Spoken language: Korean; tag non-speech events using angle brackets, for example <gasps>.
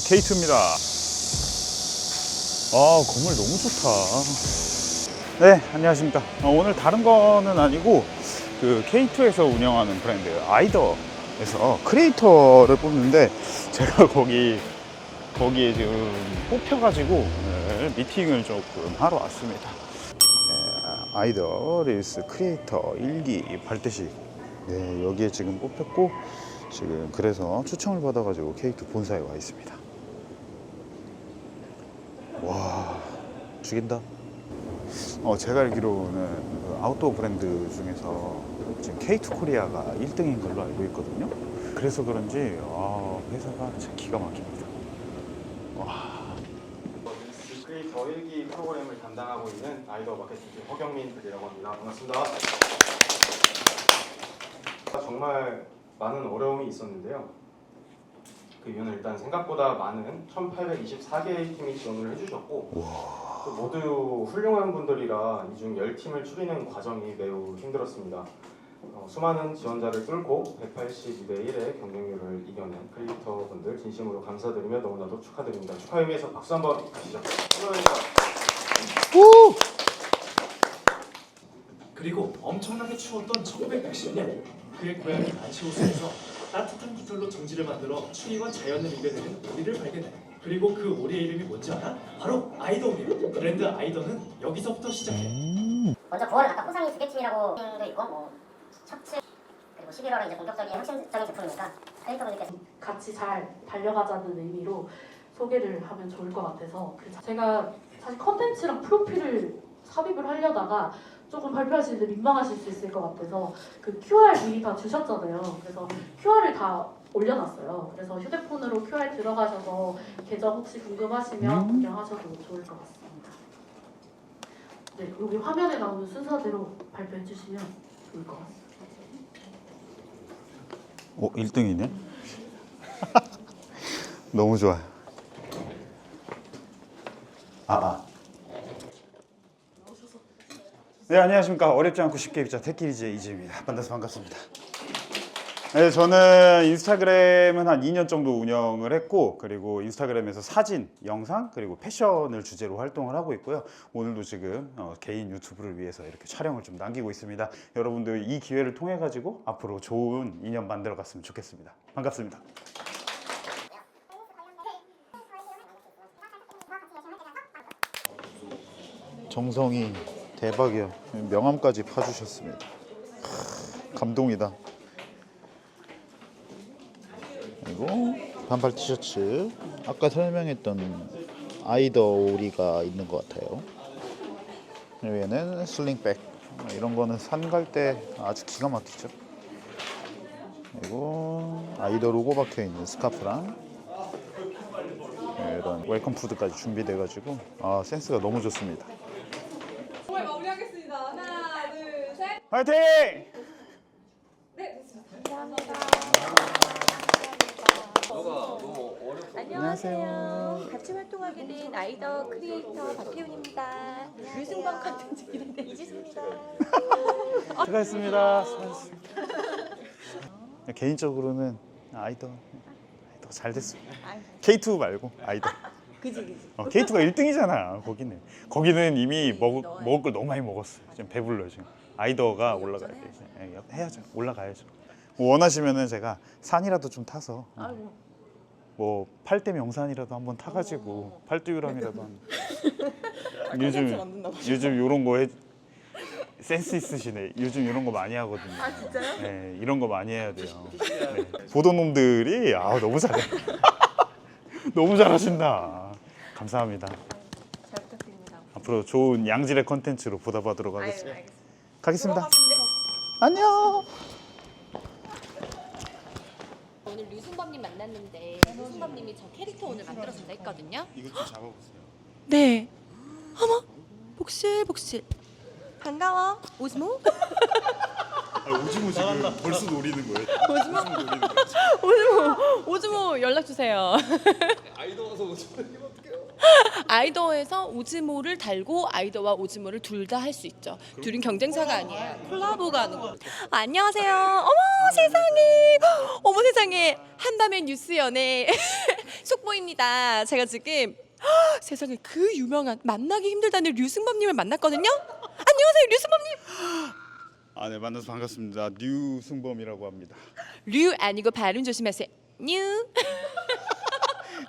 K2입니다. 아, 건물 너무 좋다. 네, 안녕하십니까. 어, 오늘 다른 거는 아니고 그 K2에서 운영하는 브랜드 아이더에서 크리에이터를 뽑는데 제가 <laughs> 거기 거기에 지금 뽑혀가지고 오늘 미팅을 조금 하러 왔습니다. 네, 아이더 릴스 크리에이터 1기 발대식 네, 여기에 지금 뽑혔고 지금 그래서 초청을 받아가지고 K2 본사에 와 있습니다. 와 죽인다. 어, 제가 알기로는 그 아웃도어 브랜드 중에서 지금 K2 코리아가 1등인 걸로 알고 있거든요. 그래서 그런지 아, 회사가 진짜 기가 막힙니다. 와. 크리에이터 1기 프로그램을 담당하고 있는 아이더 마케팅 허경민 PD라고 합니다. 반갑습니다. 정말 많은 어려움이 있었는데요. 그 이유는 일단 생각보다 많은 1,824개의 팀이 지원을 해주셨고 또 모두 훌륭한 분들이라 이 중 10팀을 추리는 과정이 매우 힘들었습니다. 어, 수많은 지원자를 뚫고 182대 1의 경쟁률을 이겨낸 크리에이터 분들 진심으로 감사드리며 너무나도 축하드립니다. 축하의 의미에서 박수 한번 주시죠. 그리고 엄청나게 추웠던 1960년 그의 고향 난시호수에서 따뜻한 깃털로 정지를 만들어 추위와 자연을 이겨내는 오리를 발견해. 그리고 그 오리의 이름이 뭔지 알아? 바로 아이더오리 브랜드 아이더는 여기서부터 시작해. 먼저 9월은 아까 호상이 두개 팀이라고 도 있고 뭐 셔츠 그리고 11월은 이제 본격적인 혁신적인 제품이니까 크리에이터분들께서 같이 잘 달려가자는 의미로 소개를 하면 좋을 것 같아서 그래서 제가 사실 컨텐츠랑 프로필을 삽입을 하려다가 조금 발표하시는데 민망하실 수 있을 것 같아서 그 QR 미리 다 주셨잖아요. 그래서 QR을 다 올려놨어요. 그래서 휴대폰으로 QR 들어가셔서 계정 혹시 궁금하시면 구경하셔도 좋을 것 같습니다. 네, 여기 화면에 나오는 순서대로 발표해 주시면 좋을 것 같습니다. 오, 1등이네. <laughs> 너무 좋아요. 아, 아. 네, 안녕하십니까. 어렵지 않고 쉽게 입자 테키리즈의 이지입니다. 만나서 반갑습니다. 네, 저는 인스타그램은 한 2년 정도 운영을 했고, 그리고 인스타그램에서 사진, 영상, 그리고 패션을 주제로 활동을 하고 있고요. 오늘도 지금 어, 개인 유튜브를 위해서 이렇게 촬영을 좀 남기고 있습니다. 여러분들 이 기회를 통해 가지고 앞으로 좋은 인연 만들어 갔으면 좋겠습니다. 반갑습니다. 정성이 대박이야. 명함까지 파주셨습니다. 하, 감동이다. 그리고 반팔 티셔츠. 아까 설명했던 아이더 오리가 있는 것 같아요. 여기에는 슬링백. 이런 거는 산 갈 때 아주 기가 막히죠. 그리고 아이더 로고 박혀 있는 스카프랑 이런 웰컴 푸드까지 준비돼 가지고 아 센스가 너무 좋습니다. 정말 마무리하겠습니다. 하나, 둘, 셋. 화이팅! 네, 좋습니다. 안녕하세요. 같이 활동하게 된 아이더 크리에이터 박혜윤입니다. 유승범 컨텐츠 기획대 이지수입니다. <laughs> 수고하셨습니다. 수고하셨습니다. 개인적으로는 아이더 아이더 잘 됐습니다. K2 말고 아이더. 그지 그지. 어, K2가 1등이잖아. 거기는 거기는 이미 먹, 먹을 걸 너무 많이 먹었어요. 지금 배불러 지금. 아이더가 올라가야 돼. 이제. 예, 해야죠. 올라가야죠. 뭐 원하시면은 제가 산이라도 좀 타서 어, 아이고. 뭐 팔대 명산이라도 한번 타가지고 팔두유람이라도 <laughs> 한. 요즘 요즘 요런 거 해. 센스 있으시네. 요즘 이런 거 많이 하거든요. 아 진짜요? 네, 이런 거 많이 해야 돼요. 네. 보던 놈들이 아 너무 잘해. <laughs> 너무 잘하신다. 감사합니다. 잘 부탁드립니다. 앞으로 좋은 양질의 컨텐츠로 보답하도록 아유 하겠습니다. 알겠습니다. 가겠습니다. 안녕. 오늘 류승범님 만났는데 류승범님이 저 캐릭터 오늘 만들어준다 했거든요. 이거 좀 잡아보세요. 네. 어머 복실복실. 반가워 오즈모. 아, 오징어 지금 벌써 노리는 거예요? 노리는 거예요? 오즈모 오즈모 연락 주세요. 아이 더에서 오즈모를 달고 아이더와 오즈모를 둘 다 할 수 있죠. 둘은 경쟁사가 아니에요. 콜라보가 하는 거. 안녕하세요. 어머 세상에. 어머 세상에 한밤의 뉴스 연애 <laughs> 속보입니다. 제가 지금 헉, <gasps> 세상에 그 유명한 만나기 힘들다는 류승범님을 만났거든요. 안녕하세요, 류승범님. 아, 네, 만나서 반갑습니다. 류승범이라고 합니다. 류 아니고 발음 조심하세요. 뉴. <laughs>